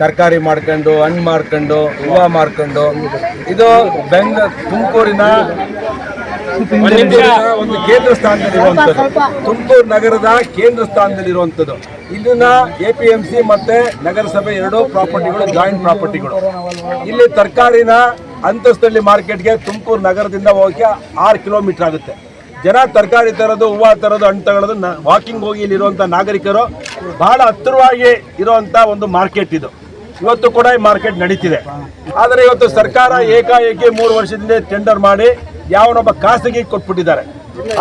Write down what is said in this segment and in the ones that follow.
ತರಕಾರಿ ಮಾಡ್ಕೊಂಡು ಹಣ್ಣು ಮಾರ್ಕೊಂಡು ಹೂವು ಮಾರ್ಕೊಂಡು ಇದು ಬೆಂಗ ತುಮಕೂರಿನ ಒಂದು ಕೇಂದ್ರ ಸ್ಥಾನದಲ್ಲಿರುವಂಥದ್ದು. ತುಮಕೂರು ನಗರದ ಕೇಂದ್ರ ಸ್ಥಾನದಲ್ಲಿರುವಂಥದ್ದು. ಇಲ್ಲಿನ ಎ ಪಿ ಎಂ ಸಿ ಮತ್ತೆ ನಗರಸಭೆ ಎರಡು ಪ್ರಾಪರ್ಟಿಗಳು ಜಾಯಿಂಟ್ ಪ್ರಾಪರ್ಟಿಗಳು. ಇಲ್ಲಿ ತರಕಾರಿನ ಅಂತಸ್ತಳ್ಳಿ ಮಾರ್ಕೆಟ್ಗೆ ತುಮಕೂರು ನಗರದಿಂದ ಹೋಗಿ ಆರು ಕಿಲೋಮೀಟರ್ ಆಗುತ್ತೆ. ಜನ ತರಕಾರಿ ತರೋದು ಹೂವು ತರೋದು ಹಣ್ಣು ತಗೊಳ್ಳೋದು ವಾಕಿಂಗ್ ಹೋಗಿ ಇಲ್ಲಿರುವಂಥ ನಾಗರಿಕರು ಬಹಳ ಹತ್ತಿರವಾಗಿ ಇರುವಂಥ ಒಂದು ಮಾರ್ಕೆಟ್ ಇದು. ಇವತ್ತು ಕೂಡ ಈ ಮಾರ್ಕೆಟ್ ನಡೀತಿದೆ. ಆದರೆ ಇವತ್ತು ಸರ್ಕಾರ ಏಕಾಏಕಿ ಮೂರು ವರ್ಷದಿಂದ ಟೆಂಡರ್ ಮಾಡಿ ಯಾವನೊಬ್ಬ ಖಾಸಗಿ ಕೊಟ್ಬಿಟ್ಟಿದ್ದಾರೆ.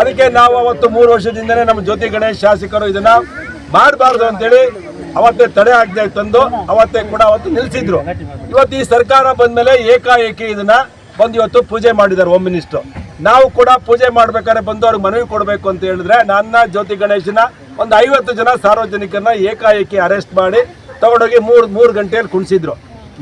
ಅದಕ್ಕೆ ನಾವು ಅವತ್ತು ಮೂರು ವರ್ಷದಿಂದನೇ ನಮ್ಮ ಜ್ಯೋತಿ ಗಣೇಶ್ ಶಾಸಕರು ಇದನ್ನ ಮಾಡಬಾರ್ದು ಅಂತೇಳಿ ಅವತ್ತೇ ತಡೆ ಆಗದೆ ತಂದು ಅವತ್ತೇ ಕೂಡ ಅವತ್ತು ನಿಲ್ಲಿಸಿದ್ರು ಇವತ್ತು ಈ ಸರ್ಕಾರ ಬಂದ ಮೇಲೆ ಏಕಾಏಕಿ ಇದನ್ನ ಬಂದು ಇವತ್ತು ಪೂಜೆ ಮಾಡಿದ್ದಾರೆ ಹೋಮ್ ಮಿನಿಸ್ಟರ್ ನಾವು ಕೂಡ ಪೂಜೆ ಮಾಡ್ಬೇಕಾದ್ರೆ ಬಂದು ಅವ್ರಿಗೆ ಮನವಿ ಕೊಡಬೇಕು ಅಂತ ಹೇಳಿದ್ರೆ ನನ್ನ ಜ್ಯೋತಿ ಗಣೇಶನ ಒಂದು ಐವತ್ತು ಜನ ಸಾರ್ವಜನಿಕರನ್ನ ಏಕಾಏಕಿ ಅರೆಸ್ಟ್ ಮಾಡಿ ತಗೊಂಡೋಗಿ ಮೂರು ಮೂರು ಗಂಟೆಯಲ್ಲಿ ಕುಣಿಸಿದ್ರು.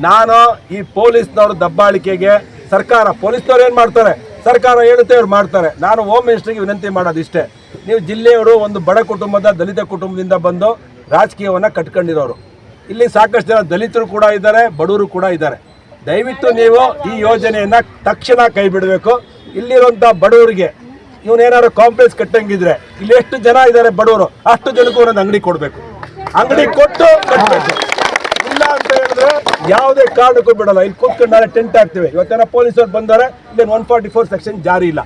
ನಾನು ಈ ಪೊಲೀಸ್ನವ್ರ ದಬ್ಬಾಳಿಕೆಗೆ ಸರ್ಕಾರ, ಪೊಲೀಸ್ನವ್ರು ಏನು ಮಾಡ್ತಾರೆ? ಸರ್ಕಾರ ಹೇಳುತ್ತೆ ಅವ್ರು ಮಾಡ್ತಾರೆ. ನಾನು ಹೋಮ್ ಮಿನಿಸ್ಟರ್ಗೆ ವಿನಂತಿ ಮಾಡೋದು ಇಷ್ಟೇ. ನೀವು ಜಿಲ್ಲೆಯವರು ಒಂದು ಬಡ ಕುಟುಂಬದ ದಲಿತ ಕುಟುಂಬದಿಂದ ಬಂದು ರಾಜಕೀಯವನ್ನು ಕಟ್ಕೊಂಡಿರೋರು. ಇಲ್ಲಿ ಸಾಕಷ್ಟು ಜನ ದಲಿತರು ಕೂಡ ಇದ್ದಾರೆ, ಬಡವರು ಕೂಡ ಇದ್ದಾರೆ. ದಯವಿಟ್ಟು ನೀವು ಈ ಯೋಜನೆಯನ್ನು ತಕ್ಷಣ ಕೈ ಬಿಡಬೇಕು ಇಲ್ಲಿರುವಂಥ ಬಡವರಿಗೆ ಇವನೇನಾದ್ರು ಕಾಂಪ್ಲೆಕ್ಸ್ ಕಟ್ಟಂಗಿದ್ರೆ ಇಲ್ಲಿ ಎಷ್ಟು ಜನ ಇದ್ದಾರೆ ಬಡವರು, ಅಷ್ಟು ಜನಕ್ಕೂ ಒಂದೊಂದು ಅಂಗಡಿ ಕೊಡಬೇಕು. ಅಂಗಡಿ ಕೊಟ್ಟು ಕಟ್ಟಬೇಕು ಇಲ್ಲ ಅಂತ ಹೇಳಿದ್ರೆ ಯಾವುದೇ ಕಾರಣಕ್ಕೂ ಬಿಡಲ್ಲ. ಇಲ್ಲಿ ಕೂತ್ಕೊಂಡು ನಾಳೆ ಟೆಂಟ್ ಹಾಕ್ತೇವೆ. ಇವತ್ತೇನ ಪೊಲೀಸರು ಬಂದಾರೆ ಇಲ್ಲಿ ಒನ್ ಫಾರ್ಟಿ ಫೋರ್ ಸೆಕ್ಷನ್ ಜಾರಿ ಇಲ್ಲ.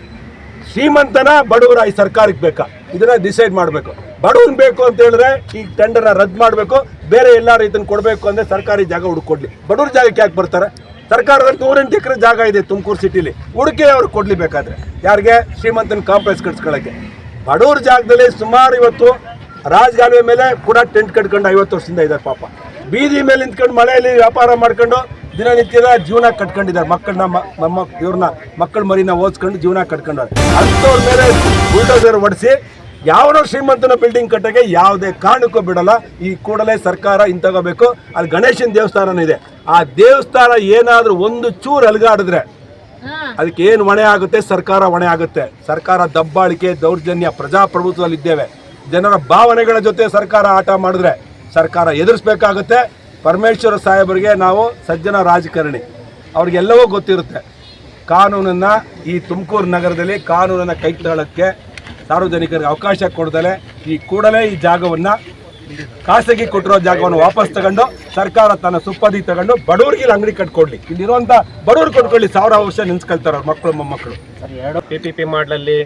ಶ್ರೀಮಂತನ ಬಡವರ ಈ ಸರ್ಕಾರಕ್ಕೆ ಬೇಕಾ? ಇದನ್ನ ಡಿಸೈಡ್ ಮಾಡಬೇಕು. ಬಡವನ್ ಬೇಕು ಅಂತ ಹೇಳಿದ್ರೆ ಈ ಟೆಂಡರ್ನ ರದ್ದು ಮಾಡಬೇಕು. ಬೇರೆ ಎಲ್ಲ ಇದನ್ನ ಕೊಡಬೇಕು ಅಂದ್ರೆ ಸರ್ಕಾರಿ ಜಾಗ ಹುಡುಕೊಡ್ಲಿ. ಬಡವ್ರ ಜಾಗಕ್ಕೆ ಯಾಕೆ ಬರ್ತಾರೆ? ಸರ್ಕಾರದಲ್ಲಿ ನೂರೆಂಟು ಎಕರೆ ಜಾಗ ಇದೆ ತುಮಕೂರು ಸಿಟಿಲಿ. ಹುಡುಕಿ ಅವ್ರು ಕೊಡ್ಲಿ ಬೇಕಾದ್ರೆ ಯಾರಿಗೆ? ಶ್ರೀಮಂತನ ಕಾಂಪ್ಲೆಕ್ಸ್ ಕಟ್ಸ್ಕೊಳ್ಳೋಕ್ಕೆ ಬಡವ್ರ ಜಾಗದಲ್ಲಿ ಸುಮಾರು ಇವತ್ತು ರಾಜಗಾಲುವೆ ಮೇಲೆ ಕೂಡ ಟೆಂಟ್ ಕಟ್ಕೊಂಡು ಐವತ್ತು ವರ್ಷದಿಂದ ಇದ್ದಾರೆ ಪಾಪ. ಬೀದಿ ಮೇಲೆ ನಿಂತ್ಕೊಂಡು ಮಳೆಯಲ್ಲಿ ವ್ಯಾಪಾರ ಮಾಡ್ಕೊಂಡು ದಿನನಿತ್ಯದ ಜೀವನ ಕಟ್ಕೊಂಡಿದ್ದಾರೆ. ಮಕ್ಕಳನ್ನ ನಮ್ಮ ಇವ್ರನ್ನ, ಮಕ್ಕಳ ಮರಿನ ಓದಿಸ್ಕೊಂಡು ಜೀವನ ಕಟ್ಕೊಂಡವ್ರೆ. ಅಂಥವ್ರ ಮೇಲೆ ಬುಲ್ಡೋಸರ್ ಹೊಡೆಸಿ ಯಾವನೋ ಶ್ರೀಮಂತನ ಬಿಲ್ಡಿಂಗ್ ಕಟ್ಟೋಕ್ಕೆ ಯಾವುದೇ ಕಾರಣಕ್ಕೂ ಬಿಡಲ್ಲ. ಈ ಕೂಡಲೇ ಸರ್ಕಾರ ಇಂತಗೋಬೇಕು ಅಲ್ಲಿ ಗಣೇಶನ ದೇವಸ್ಥಾನ ಇದೆ. ಆ ದೇವಸ್ಥಾನ ಏನಾದರೂ ಒಂದು ಚೂರು ಅಲಗಾಡಿದ್ರೆ ಅದಕ್ಕೆ ಏನು ಹೊಣೆ ಆಗುತ್ತೆ? ಸರ್ಕಾರ ಹೊಣೆ ಆಗುತ್ತೆ. ಸರ್ಕಾರ ದಬ್ಬಾಳಿಕೆ ದೌರ್ಜನ್ಯ ಪ್ರಜಾಪ್ರಭುತ್ವದಲ್ಲಿ ಇದ್ದೇವೆ ಜನರ ಭಾವನೆಗಳ ಜೊತೆ ಸರ್ಕಾರ ಆಟ ಮಾಡಿದ್ರೆ ಸರ್ಕಾರ ಎದುರಿಸ್ಬೇಕಾಗುತ್ತೆ. ಪರಮೇಶ್ವರ ಸಾಹೇಬರಿಗೆ ನಾವು ಸಜ್ಜನ ರಾಜಕಾರಣಿ. ಅವ್ರಿಗೆಲ್ಲವೂ ಗೊತ್ತಿರುತ್ತೆ. ಕಾನೂನನ್ನು ಈ ತುಮಕೂರು ನಗರದಲ್ಲಿ ಕಾನೂನನ್ನು ಕೈ ಸಾರ್ವಜನಿಕರಿಗೆ ಅವಕಾಶ ಕೊಡ್ದಲೆ ಈ ಕೂಡಲೇ ಈ ಜಾಗವನ್ನು ಖಾಸಗಿ ಕೊಟ್ಟಿರೋ ಜಾಗವನ್ನು ವಾಪಸ್ ತಗೊಂಡು ಸರ್ಕಾರ ತನ್ನ ಸುಪ್ಪದಿ ತಗೊಂಡು ಬಡವರಿಗೆ ಅಂಗಡಿ ಕಟ್ಕೊಡ್ಲಿ. ಇಲ್ಲಿರುವಂಥ ಬಡವರು ಕೊಟ್ಕೊಳ್ಳಿ, ಸಾವಿರ ವರ್ಷ ನಿನ್ಸ್ಕೊಳ್ತಾರೆ ಅವ್ರ ಮಕ್ಕಳು ಮೊಮ್ಮಕ್ಕಳು. ಪಿ ಪಿ ಪಿ ಮಾಡಲಲ್ಲಿ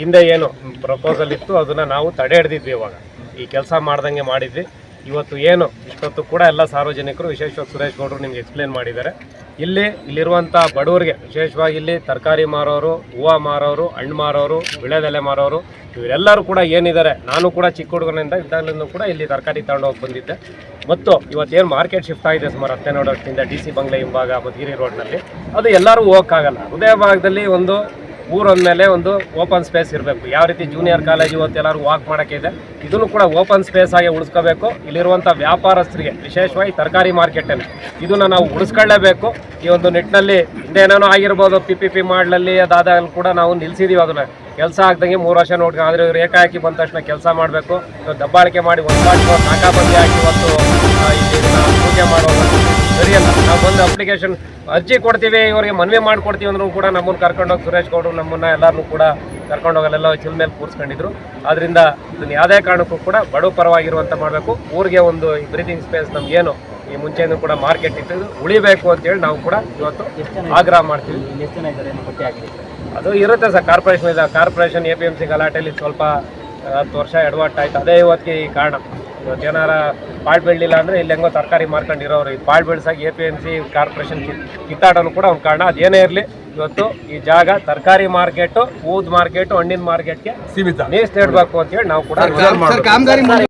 ಹಿಂದೆ ಏನು ಪ್ರಪೋಸಲ್ ಇತ್ತು, ಅದನ್ನ ನಾವು ತಡೆ ಹಿಡ್ದಿದ್ವಿ ಇವಾಗ. ಈ ಕೆಲಸ ಮಾಡ್ದಂಗೆ ಮಾಡಿದ್ವಿ. ಇವತ್ತು ಏನು, ಇಷ್ಟೊತ್ತು ಕೂಡ ಎಲ್ಲ ಸಾರ್ವಜನಿಕರು, ವಿಶೇಷವಾಗಿ ಸುರೇಶ್ ಗೌಡರು ನಿಮ್ಗೆ ಎಕ್ಸ್ಪ್ಲೇನ್ ಮಾಡಿದ್ದಾರೆ. ಇಲ್ಲಿ ಇಲ್ಲಿರುವಂಥ ಬಡವರಿಗೆ, ವಿಶೇಷವಾಗಿ ಇಲ್ಲಿ ತರಕಾರಿ ಮಾರೋರು, ಹೂವು ಮಾರೋರು, ಹಣ್ಣು ಮಾರೋರು ವಿಳೆದೆಲೆ ಮಾರೋರು, ಇವರೆಲ್ಲರೂ ಕೂಡ ಏನಿದ್ದಾರೆ, ನಾನು ಕೂಡ ಚಿಕ್ಕ ಹುಡುಗನಿಂದ ಇದ್ದಾಗಲೂ ಕೂಡ ಇಲ್ಲಿ ತರಕಾರಿ ತಗೊಂಡು ಹೋಗಿ ಬಂದಿದ್ದೆ. ಮತ್ತು ಇವತ್ತೇನು ಮಾರ್ಕೆಟ್ ಶಿಫ್ಟ್ ಆಗಿದೆ ಸುಮಾರು ಹತ್ತೆ ವರ್ಷದಿಂದ ಡಿ ಸಿ ಬಂಗ್ಲೆ ಹಿಂಭಾಗ, ಮಧುಗಿರಿ ರೋಡ್ನಲ್ಲಿ. ಅದು ಎಲ್ಲರೂ ಹೋಗೋಕ್ಕಾಗಲ್ಲ. ಹೃದಯ ಭಾಗದಲ್ಲಿ ಒಂದು ಊರಂದಮೇಲೆ ಒಂದು ಓಪನ್ ಸ್ಪೇಸ್ ಇರಬೇಕು. ಯಾವ ರೀತಿ ಜೂನಿಯರ್ ಕಾಲೇಜ್ ಇವತ್ತು ಎಲ್ಲರೂ ವಾಕ್ ಮಾಡೋಕ್ಕೆ ಇದೆ, ಇದನ್ನು ಕೂಡ ಓಪನ್ ಸ್ಪೇಸ್ ಆಗಿ ಉಳಿಸ್ಕೋಬೇಕು. ಇಲ್ಲಿರುವಂಥ ವ್ಯಾಪಾರಸ್ಥರಿಗೆ, ವಿಶೇಷವಾಗಿ ತರಕಾರಿ ಮಾರ್ಕೆಟಲ್ಲಿ ಇದನ್ನು ನಾವು ಉಳಿಸ್ಕೊಳ್ಳೇಬೇಕು. ಈ ಒಂದು ನಿಟ್ಟಿನಲ್ಲಿ ಏನೇನೋ ಆಗಿರ್ಬೋದು ಪಿ ಪಿ ಪಿ ಮಾಡಲಲ್ಲಿ ಅದಾದಲ್ಲಿ ಕೂಡ ನಾವು ನಿಲ್ಸಿದೀವಿ ಅದನ್ನು. ಕೆಲಸ ಆಗ್ದಂಗೆ ಮೂರು ವರ್ಷ ನೋಡ್ಕೊಂಡು ಆದರೆ ಇವ್ರು ಏಕಾಏಕಿ ಬಂದ ತಕ್ಷಣ ಕೆಲಸ ಮಾಡಬೇಕು. ದಬ್ಬಾಳಿಕೆ ಮಾಡಿ ಒಂದು ಮಾಡಿ ನಾಕಾಬಂದಿ ಹಾಕಿ ಇವತ್ತು ಇಲ್ಲಿ ಪೂಜೆ ಮಾಡುವಂಥ ಬಂದು ಅಪ್ಲಿಕೇಶನ್ ಅರ್ಜಿ ಕೊಡ್ತೀವಿ ಇವರಿಗೆ ಮನವಿ ಮಾಡ್ಕೊಡ್ತೀವಿ ಅಂದ್ರೂ ಕೂಡ ನಮ್ಮನ್ನು ಕರ್ಕೊಂಡೋಗಿ ಸುರೇಶ್ ಗೌಡರು ನಮ್ಮನ್ನು ಎಲ್ಲರನ್ನೂ ಕೂಡ ಕರ್ಕೊಂಡೋಗಲ್ಲೆಲ್ಲ ಚಿಲ್ ಮೇಲೆ ಕೂರಿಸ್ಕೊಂಡಿದ್ರು. ಆದ್ದರಿಂದ ಇದನ್ನು ಯಾವುದೇ ಕಾರಣಕ್ಕೂ ಕೂಡ ಬಡ ಪರವಾಗಿರುವಂತ ಮಾಡಬೇಕು. ಊರಿಗೆ ಒಂದು ಬ್ರೀತಿಂಗ್ ಸ್ಪೇಸ್ ನಮಗೇನು ಈ ಮುಂಚೆಯೂ ಕೂಡ ಮಾರ್ಕೆಟ್ ಇತ್ತು. ಉಳಿಬೇಕು ಅಂತೇಳಿ ನಾವು ಕೂಡ ಇವತ್ತು ಆಗ್ರಹ ಮಾಡ್ತೀವಿ. ಅದು ಇರುತ್ತೆ ಸರ್ ಕಾರ್ಪೊರೇಷನ್ ಇದೆ. Corporation A P M C ಗಲಾಟೆಯಲ್ಲಿ ಸ್ವಲ್ಪ ಹತ್ತು ವರ್ಷ ಎಡವಟ್ಟಾಯ್ತು. ಅದೇ ಇವತ್ತಿಗೆ ಈ ಕಾರಣ. ಇವತ್ತು ಏನಾರ ಪಾಳ್ ಬೆಳಿಲಿಲ್ಲ ಅಂದರೆ ಇಲ್ಲಿ ಹೆಂಗೋ ತರಕಾರಿ ಮಾರ್ಕೊಂಡಿರೋರು ಈ ಪಾಳ್ ಬೆಳ್ಸಾಗಿ A P M C corporation ಕಿತ್ತಾಡೋನು ಕೂಡ ಒಂದು ಕಾರಣ ಅದೇನೇ ಇರಲಿ. ಇವತ್ತು ಈ ಜಾಗ ತರಕಾರಿ ಮಾರ್ಕೆಟು ಹೂದ್ ಮಾರ್ಕೆಟು ಹಣ್ಣಿನ ಮಾರ್ಕೆಟ್ಗೆ ಸೀಮಿತ. ನೀರು ಅಂತ ಅಂತೇಳಿ ನಾವು ಕೂಡ.